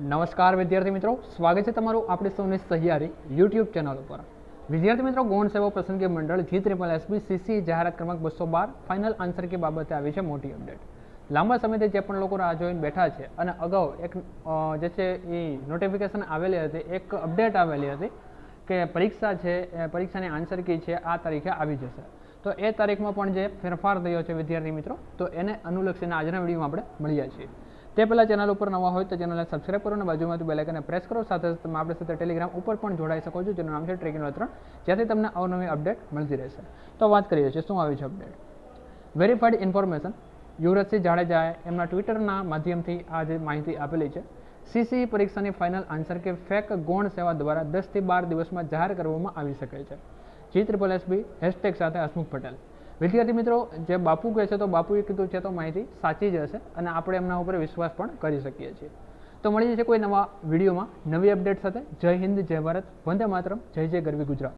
નમસ્કાર વિદ્યાર્થી મિત્રો, સ્વાગત છે તમારું આપણી સૌની સહિયારી યુટ્યુબ ચેનલ ઉપર. વિદ્યાર્થી મિત્રો, ગૌણ સેવા પસંદગી મંડળ જી ત્રિપલ એસબી સીસી જાહેરાત ક્રમાંક બસો બાર ફાઇનલ આન્સર કે બાબતે આવી છે મોટી અપડેટ લાંબા સમયથી જે પણ લોકો રાહ જોઈને બેઠા છે અને અગાઉ એક જે છે એ નોટિફિકેશન આવેલી હતી, એક અપડેટ આવેલી હતી કે પરીક્ષા છે પરીક્ષાની આન્સર કી છે, આ તારીખે આવી જશે. તો એ તારીખમાં પણ જે ફેરફાર થયો છે વિદ્યાર્થી મિત્રો, તો એને અનુલક્ષીને આજના વિડીયોમાં આપણે મળ્યા છીએ. તે પહેલાં ચેનલ ઉપર નવા હોય તો ચેનલને સબસ્ક્રાઇબ કરો અને બાજુમાંથી બેલ પ્રેસ કરો. સાથે સાથે તમે આપણી સાથે ટેલિગ્રામ ઉપર પણ જોડાઈ શકો છો, જેનું નામ છે ટ્રેકિંગ ત્રણ જ્યાંથી તમને અવનવી અપડેટ મળતી રહેશે. તો વાત કરીએ છીએ, શું આવી છે અપડેટ વેરીફાઈડ ઇન્ફોર્મેશન યુવરાજસિંહ જાડેજાએ એમના ટ્વિટરના માધ્યમથી આ જે માહિતી આપેલી છે સીસી પરીક્ષાની ફાઇનલ આન્સર કે ફેક ગૌણ સેવા દ્વારા દસથી બાર દિવસમાં જાહેર કરવામાં આવી શકે છે. જી ત્રિપલ એસબી હેશટેગ સાથે હસમુખ પટેલ. વિદ્યાર્થી મિત્રો, જે બાપુ કહે છે, તો બાપુએ કીધું છે, તો માહિતી સાચી જ હશે અને આપણે એમના ઉપર વિશ્વાસ પણ કરી શકીએ છીએ. તો મળી જશે કોઈ નવા વિડીયોમાં. નવી અપડેટ સાથે જય હિન્દ, જય ભારત. વંદે માતરમ. જય જય ગરવી ગુજરાત.